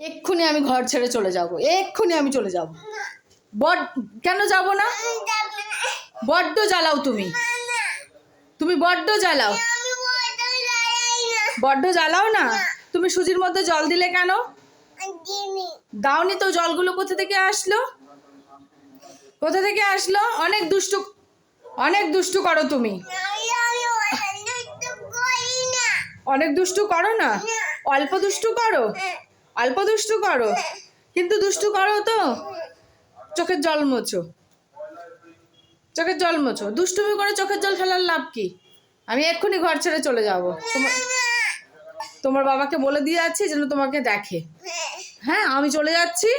এক্ষুনি আমি ঘর ছেড়ে চলে যাব, এক্ষুনি আমি চলে যাব। বড, কেন যাব না? বড্ড জ্বালাও তুমি। তুমি বড্ড জ্বালাও। বড্ড জ্বালাও না? তুমি সুজির মধ্যে জল দিলে কেন? দাওনি তো জলগুলো কোথা থেকে আসলো? কোথা থেকে আসলো? অনেক দুষ্টু অনেক দুষ্টু করো তুমি। অনেক দুষ্টু করো না? অল্প দুষ্টু করো? অল্প দুষ্টু করো। কিন্তু দুষ্টু করো তো। চোখের জল মোছো। চোখের জল মোছো। দুষ্টুমি করে চোখের জল ফেলার লাভ কি? আমি এক্ষুনি ঘর ছেড়ে চলে যাব। তোমার তোমার বাবাকে বলে দিয়ে যাচ্ছি যেন তোমাকে দেখে। হ্যাঁ আমি চলে যাচ্ছি।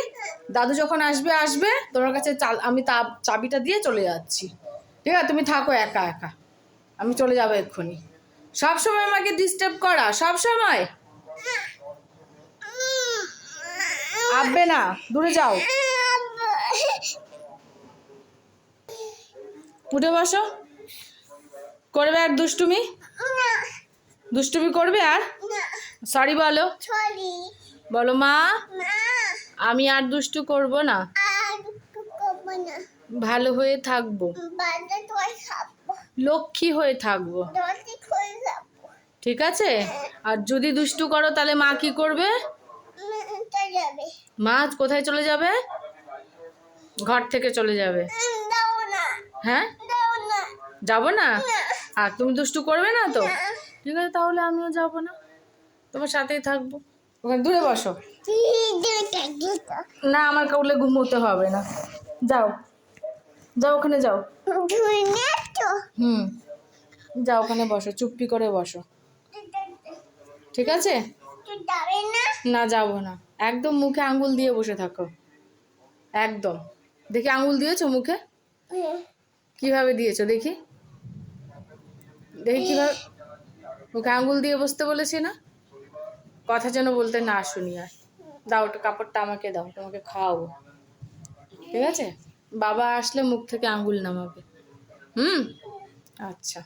দাদু যখন আসবে আসবে। তোমার কাছে আমি তা চাবিটা দিয়ে চলে যাচ্ছি। ঠিক আছে, তুমি থাকো একা একা। আমি চলে যাব এক্ষুনি। সব সময় আমাকে ডিস্টার্ব করা। সব সময়। আসবে না, দূরে যাও। উঠে বসো। করবে আর দুষ্টুমি? দুষ্টুমি করবে আর? সরি বলো। বলো মা, আমি আর দুষ্টু করব না। ভালো হয়ে থাকব। লক্ষ্মী হয়ে থাকব। ঠিক আছে? আর যদি দুষ্টু করো, তাহলে মা কি করবে? মা কোথায় চলে যাবে? ঘর থেকে চলে যাবে। হ্যাঁ? যাব না। আর তুমি দুষ্টু করবে না তো? ঠিক আছে তাহলে আমিও যাব না। তোমার সাথেই থাকব। ওখানে দূরে বসো। না আমার কাউলে ঘুমোতে হবে না। যাও। যাও ওখানে যাও। হুম। যাও ওখানে বসো। চুপটি করে বসো। ঠিক আছে? না যাব না। একদম মুখে আঙ্গুল দিয়ে বসে থাকো। একদম। দেখি আঙ্গুল দিয়েছ মুখে? কীভাবে দিয়েছ দেখি। দেখি কীভাবে মুখে আঙ্গুল দিয়ে বসতে বলেছি না? কথা যেন বলতে না শুনি আর। দাও ওটা কাপড়টা আমাকে দাও, তোমাকে খাওয়াবো। ঠিক আছে? বাবা আসলে মুখ থেকে আঙ্গুল নামাবে। হুম? আচ্ছা।